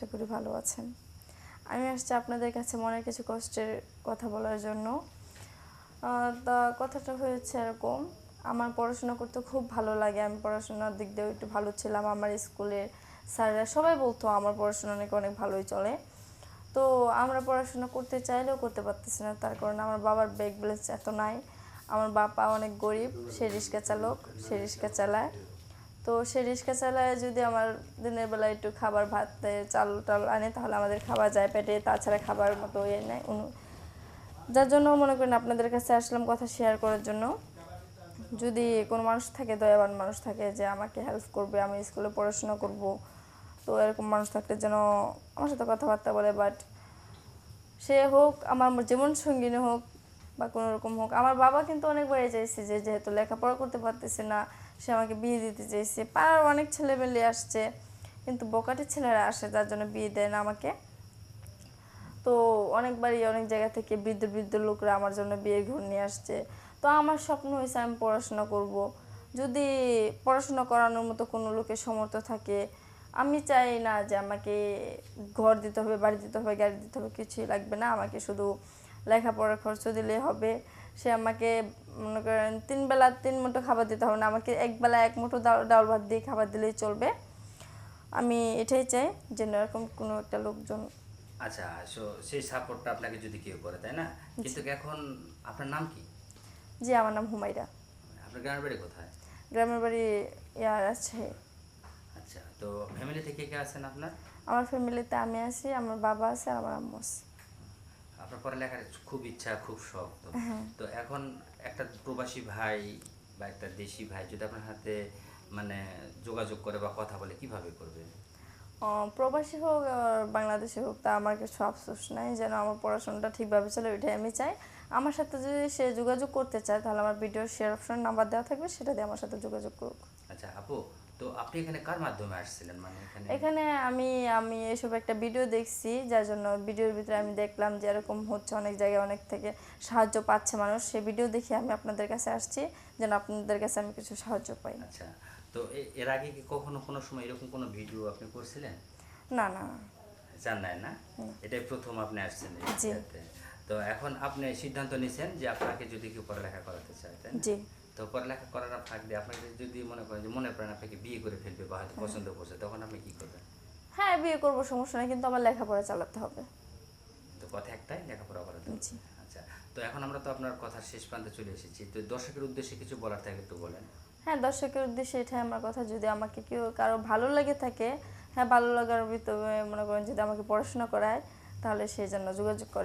আশা করি ভালো আছেন। আমি আসছি আপনাদের কাছে মনের কিছু কষ্টের কথা বলার জন্য। তা কথাটা হয়েছে এরকম, আমার পড়াশোনা করতে খুব ভালো লাগে। আমি পড়াশোনার দিক দিয়েও একটু ভালো ছিলাম। আমার স্কুলের স্যাররা সবাই বলতো, আমার পড়াশোনা নাকি অনেক ভালোই চলে। তো আমরা পড়াশোনা করতে চাইলেও করতে পারতেছি না। তার কারণে আমার বাবার ব্যাগ ব্যালেন্স এত নাই। আমার বাবা অনেক গরিব, সে রিক্সা চালক, সে রিক্সা চালায়। তো সে রিক্সা চালায় যদি আমার দিনের বেলা একটু খাবার ভাত দেয়, চাল টাল আনে তাহলে আমাদের খাওয়া যায় পেটে তাছাড়া খাবার মতো ইয়ে নেয় অনু- যার জন্য মনে করেন আপনাদের কাছে আসলাম কথা শেয়ার করার জন্য। যদি কোনো মানুষ থাকে দয়াবান মানুষ থাকে যে আমাকে হেল্প করবে আমি স্কুলে পড়াশোনা করব তো এরকম মানুষ থাকলে যেন আমার সাথে কথাবার্তা বলে বাট সে হোক আমার যেমন সঙ্গিনী হোক বা কোনো রকম হোক। আমার বাবা কিন্তু অনেকবারই চাইছে যে যেহেতু লেখাপড়া করতে পারতেছে না, সে আমাকে বিয়ে দিতে চাইছে। পাড়ার অনেক ছেলেমেলে আসছে, কিন্তু বকাটের ছেলেরা আসে, যার জন্য বিয়ে দেয় না আমাকে। তো অনেকবারই অনেক জায়গা থেকে বৃদ্ধ বৃদ্ধ লোকরা আমার জন্য বিয়ে ঘর নিয়ে আসছে। তো আমার স্বপ্ন হয়েছে আমি পড়াশোনা করব। যদি পড়াশোনা করানোর মতো কোনো লোকের সমর্থ থাকে, আমি চাই না যে আমাকে ঘর দিতে হবে, বাড়ি দিতে হবে, গাড়ি দিতে হবে, কিছুই লাগবে না। আমাকে শুধু লেখাপড়ার খরচ দিলে হবে। সে আমাকে মনে করেন তিন বেলা তিন মুঠো খাবার দিতে হবে না আমাকে এক বেলা এক মুঠো ডাল ভাত দিয়ে খাবার দিলেই চলবে। আমি এটাই চাই যেন এরকম কোনো একটা লোকজন আচ্ছা সো সেই সাপোর্টটা আপনাকে যদি কেউ করে তাই না? কিন্তু এখন আপনার নাম কি? জি আমার নাম হুমাইরা আপনার গ্রামের বাড়ি কোথায়? গ্রামের বাড়ি ইয়ার আছে। আচ্ছা তো ফ্যামিলি থেকে কে আছেন আপনার? আমার ফ্যামিলিতে আমি আছি আমার বাবা আছে আর আমার আম্মু আছে। আপনার পড়ালেখার খুব ইচ্ছা খুব শখ তো। হ্যাঁ। তো এখন একটা প্রবাসী ভাই বা একটা দেশি ভাই যদি আপনার হাতে মানে যোগাযোগ করে বা কথা বলে কীভাবে করবে? প্রবাসী হোক আর বাংলাদেশি হোক তা আমার কিছু আফসোস নাই যেন আমার পড়াশোনাটা ঠিকভাবে চলে ওইটাই আমি চাই। আমার সাথে যদি সে যোগাযোগ করতে চায় তাহলে আমার ভিডিও শেয়ার অপশন নাম্বার দেওয়া থাকবে সেটা দিয়ে আমার সাথে যোগাযোগ করুক। আচ্ছা আপু আপনি এখানে কার মাধ্যমে আসছিলেন? মানে এখানে এখানে আমি আমি এসব একটা ভিডিও দেখছি যার জন্য ভিডিওর ভিতরে আমি দেখলাম যে এরকম হচ্ছে অনেক জায়গায় অনেক থেকে সাহায্য পাচ্ছে মানুষ। সেই ভিডিও দেখে আমি আপনাদের কাছে আসছি যেন আপনাদের কাছে আমি কিছু সাহায্য পাই। আচ্ছা তো এর আগে কি কখনো কোনো সময় এরকম কোনো ভিডিও আপনি করছিলেন? না না। জান নাই না? এটাই প্রথম আপনি আসছেন। তো এখন আপনি সিদ্ধান্ত নিয়েছেন যে আপনাকে যদি কেউ পড়ালেখা করাতে চায় তাই? জি। তো পড়ালেখা করার ফাঁক দিয়ে আপনাকে যদি মনে করেন যে মনে করেন আপনাকে বিয়ে করে ফেলবে বা হয়তো পছন্দ করছে তখন আপনি কি করবেন? হ্যাঁ বিয়ে করব সমস্যা নেই কিন্তু আমার লেখাপড়া চালাতে হবে। তো কথা একটাই লেখাপড়া করাতে হবে। আচ্ছা তো এখন আমরা তো আপনার কথার শেষ প্রান্তে চলে এসেছি। তো দর্শকের উদ্দেশ্যে কিছু বলার থাকে একটু বলেন। হ্যাঁ দর্শকের উদ্দেশ্যে এটাই আমার কথা যদি আমাকে কেউ কারও ভালো লেগে থাকে হ্যাঁ ভালো লাগার ভিতরে মনে করেন যদি আমাকে পড়াশোনা করায় তাহলে সে যেন যোগাযোগ করে।